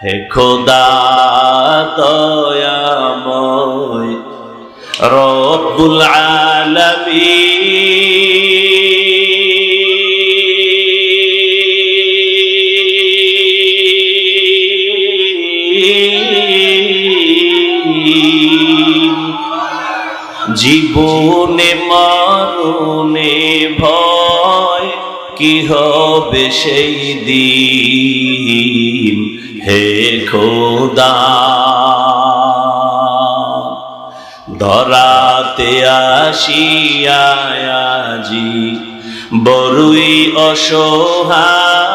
হে খোদা দয়াময় রব্বুল জীবনে মারণে ভয় কি হবে সেই দিন? হে খোদা ধরাতে আসিয়াজি বড়ই অসহায়।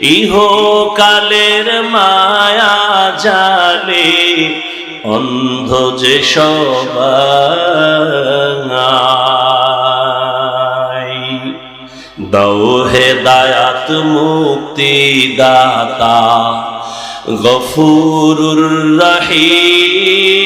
ইহকালের মায়া জালে অন্ধ যে সবাই দৌ হে দায়াত মুক্তি দাতা গফুরুর রহিম।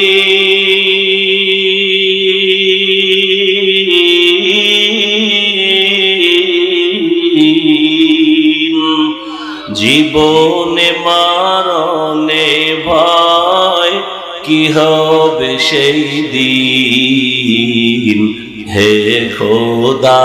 জীবনে মারণে ভয় কি হবে সেই দিন? হে খোদা